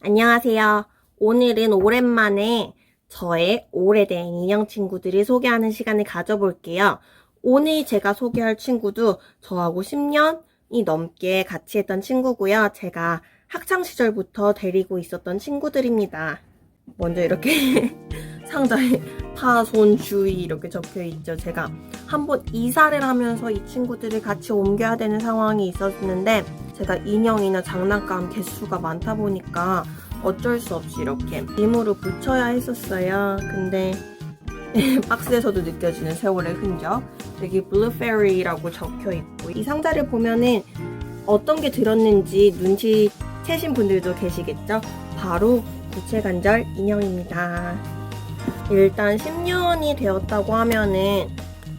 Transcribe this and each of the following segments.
안녕하세요. 오늘은 오랜만에 저의 오래된 인형 친구들을 소개하는 시간을 가져볼게요. 오늘 제가 소개할 친구도 저하고 10년이 넘게 같이 했던 친구고요. 제가 학창 시절부터 데리고 있었던 친구들입니다. 먼저 이렇게 상자에 파손 주의 이렇게 적혀 있죠. 제가 한번 이사를 하면서 이 친구들을 같이 옮겨야 되는 상황이 있었는데 제가 인형이나 장난감 개수가 많다 보니까 어쩔 수 없이 이렇게 림으로 붙여야 했었어요. 근데 박스에서도 느껴지는 세월의 흔적. 여기 블루페리라고 적혀 있고 이 상자를 보면은 어떤 게 들었는지 눈치 채신 분들도 계시겠죠? 바로 구체관절 인형입니다. 일단 10년이 되었다고 하면은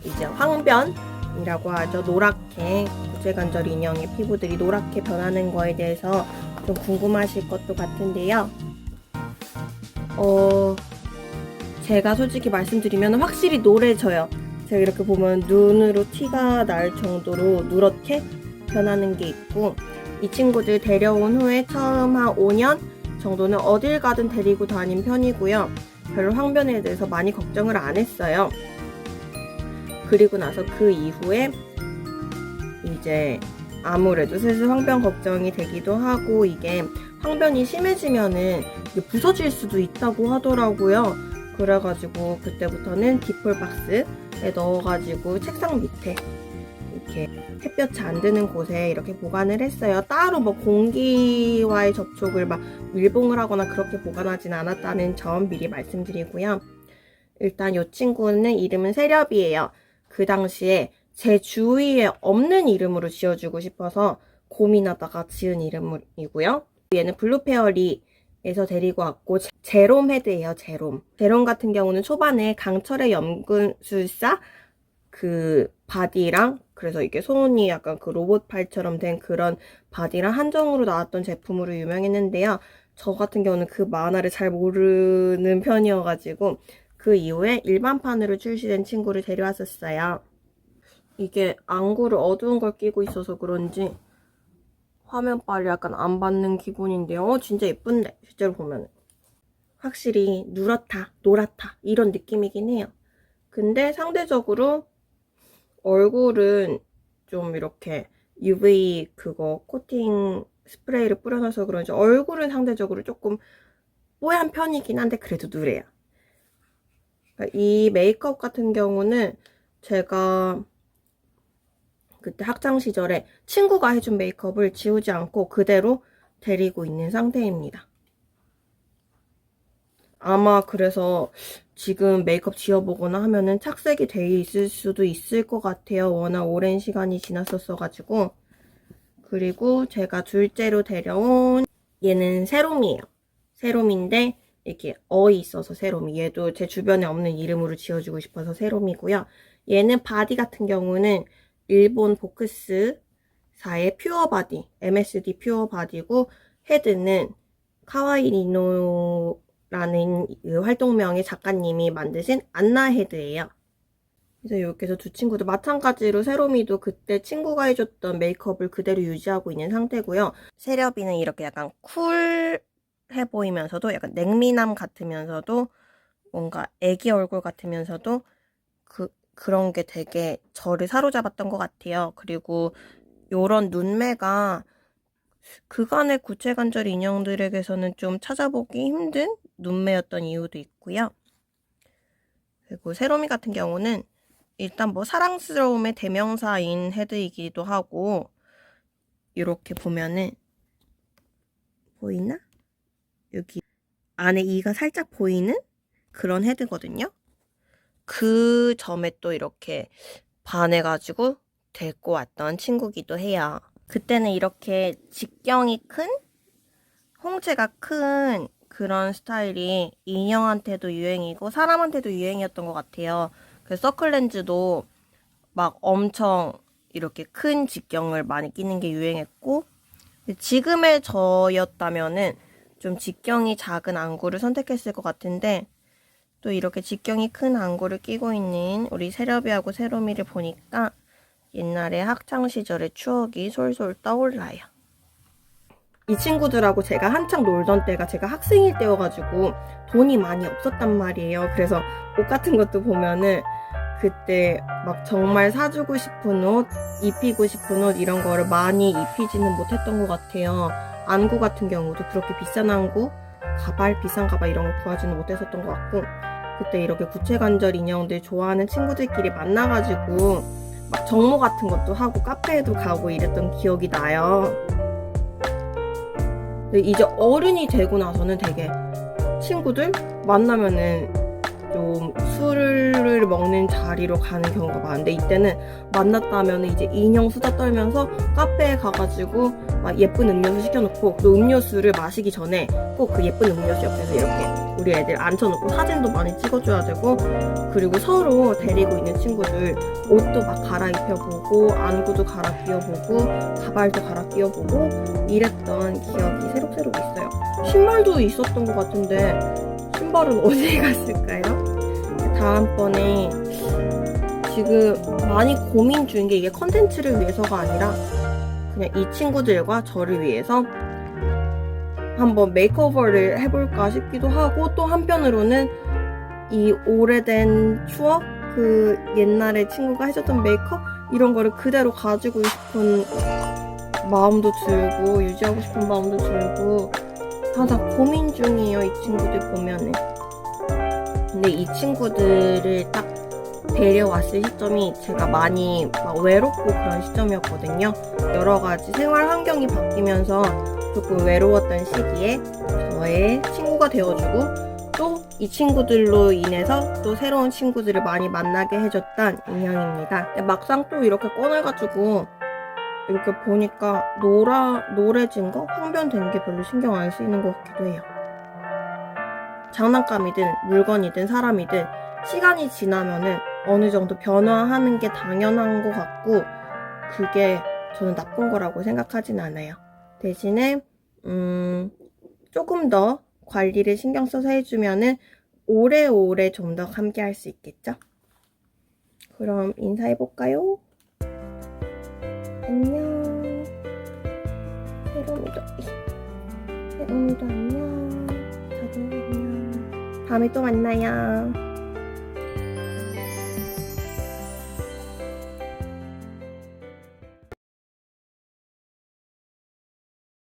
이제 황변이라고 하죠. 노랗게 구체관절 인형의 피부들이 노랗게 변하는 거에 대해서 좀 궁금하실 것도 같은데요. 어, 제가 솔직히 말씀드리면 확실히 노래져요. 제가 이렇게 보면 눈으로 티가 날 정도로 누렇게 변하는 게 있고 이 친구들 데려온 후에 처음 한 5년 정도는 어딜 가든 데리고 다닌 편이고요. 별로 황변에 대해서 많이 걱정을 안 했어요. 그리고 나서 그 이후에 이제 아무래도 슬슬 황변 걱정이 되기도 하고 이게 황변이 심해지면은 부서질 수도 있다고 하더라고요. 그래가지고 그때부터는 디폴 박스에 넣어가지고 책상 밑에 이렇게 햇볕이 안 드는 곳에 이렇게 보관을 했어요. 따로 뭐 공기와의 접촉을 막 밀봉을 하거나 그렇게 보관하진 않았다는 점 미리 말씀드리고요. 일단 이 친구는 이름은 세렵이에요. 그 당시에 제 주위에 없는 이름으로 지어주고 싶어서 고민하다가 지은 이름이고요. 얘는 블루페어리 에서 데리고 왔고 제- 제롬 헤드예요. 제롬. 제롬 같은 경우는 초반에 강철의 염근술사 그 바디랑 그래서 이게 손이 약간 그 로봇 팔처럼 된 그런 바디랑 한정으로 나왔던 제품으로 유명했는데요. 저 같은 경우는 그 만화를 잘 모르는 편이어가지고 그 이후에 일반판으로 출시된 친구를 데려왔었어요. 이게 안구를 어두운 걸 끼고 있어서 그런지 화면빨이 약간 안 받는 기분인데요. 어, 진짜 예쁜데 실제로 보면 확실히 누렇다, 노랗다 이런 느낌이긴 해요. 근데 상대적으로 얼굴은 좀 이렇게 UV 그거 코팅 스프레이를 뿌려놔서 그런지 얼굴은 상대적으로 조금 뽀얀 편이긴 한데 그래도 누래요. 그러니까 이 메이크업 같은 경우는 제가 그때 학창 시절에 친구가 해준 메이크업을 지우지 않고 그대로 데리고 있는 상태입니다. 아마 그래서 지금 메이크업 지워보거나 하면은 착색이 돼 있을 수도 있을 것 같아요. 워낙 오랜 시간이 지났었어가지고. 그리고 제가 둘째로 데려온 얘는 세롬이에요. 세롬인데 이렇게 어이 있어서 세롬이. 얘도 제 주변에 없는 이름으로 지어주고 싶어서 세롬이고요. 얘는 바디 같은 경우는 일본 보크스사의 퓨어 바디, MSD 퓨어 바디고 헤드는 카와이 리노 라는 그 활동명의 작가님이 만드신 안나 헤드예요. 그래서 이렇게 해서 두 친구도 마찬가지로 세로미도 그때 친구가 해줬던 메이크업을 그대로 유지하고 있는 상태고요. 세렵이는 이렇게 약간 쿨해 보이면서도 약간 냉미남 같으면서도 뭔가 애기 얼굴 같으면서도 그 그런 게 되게 저를 사로잡았던 것 같아요. 그리고 요런 눈매가 그간의 구체관절 인형들에게서는 좀 찾아보기 힘든 눈매였던 이유도 있고요. 그리고 세로미 같은 경우는 일단 뭐 사랑스러움의 대명사인 헤드이기도 하고 이렇게 보면은 보이나? 여기 안에 이가 살짝 보이는 그런 헤드거든요. 그 점에 또 이렇게 반해가지고 데리고 왔던 친구기도 해요. 그때는 이렇게 직경이 큰, 홍채가 큰 그런 스타일이 인형한테도 유행이고 사람한테도 유행이었던 것 같아요. 그래서 서클렌즈도 막 엄청 이렇게 큰 직경을 많이 끼는 게 유행했고 지금의 저였다면은 좀 직경이 작은 안구를 선택했을 것 같은데 또 이렇게 직경이 큰 안구를 끼고 있는 우리 세럽이하고 세로미를 보니까 옛날에 학창 시절의 추억이 솔솔 떠올라요. 이 친구들하고 제가 한창 놀던 때가 제가 학생일 때여가지고 돈이 많이 없었단 말이에요. 그래서 옷 같은 것도 보면은 그때 막 정말 사주고 싶은 옷, 입히고 싶은 옷 이런 거를 많이 입히지는 못했던 것 같아요. 안구 같은 경우도 그렇게 비싼 안구, 가발, 비싼 가발 이런 걸 구하지는 못했었던 것 같고 그때 이렇게 구체관절 인형들 좋아하는 친구들끼리 만나가지고 막 정모 같은 것도 하고 카페에도 가고 이랬던 기억이 나요. 이제 어른이 되고 나서는 되게 친구들 만나면은 좀 술을 먹는 자리로 가는 경우가 많은데 이때는 만났다면 이제 인형 수다 떨면서 카페에 가가지고 막 예쁜 음료수 시켜놓고 그 음료수를 마시기 전에 꼭 그 예쁜 음료수 옆에서 이렇게 우리 애들 앉혀놓고 사진도 많이 찍어줘야 되고 그리고 서로 데리고 있는 친구들 옷도 막 갈아입혀보고 안구도 갈아 끼워보고 가발도 갈아 끼워보고 이랬던 기억이 새록새록 있어요. 신발도 있었던 것 같은데 신발은 어디에 갔을까요? 다음번에 지금 많이 고민 중인 게 이게 컨텐츠를 위해서가 아니라 그냥 이 친구들과 저를 위해서 한번 메이크오버를 해볼까 싶기도 하고 또 한편으로는 이 오래된 추억? 그 옛날에 친구가 해줬던 메이크업? 이런 거를 그대로 가지고 싶은 마음도 들고 유지하고 싶은 마음도 들고 항상 고민 중이에요 이 친구들 보면은. 근데 이 친구들을 딱 데려왔을 시점이 제가 많이 막 외롭고 그런 시점이었거든요. 여러 가지 생활 환경이 바뀌면서 조금 외로웠던 시기에 저의 친구가 되어주고 또 이 친구들로 인해서 또 새로운 친구들을 많이 만나게 해줬던 인형입니다. 막상 또 이렇게 꺼내가지고 이렇게 보니까 노라, 노래진 거? 황변된 게 별로 신경 안 쓰이는 것 같기도 해요. 장난감이든 물건이든 사람이든 시간이 지나면은 어느 정도 변화하는 게 당연한 것 같고 그게 저는 나쁜 거라고 생각하진 않아요. 대신에 음, 조금 더 관리를 신경 써서 해주면은 오래오래 좀 더 함께 할 수 있겠죠? 그럼 인사해볼까요? 안녕. 새로미도, 새로미도 안녕. 다들 안녕. 다음에 또 만나요.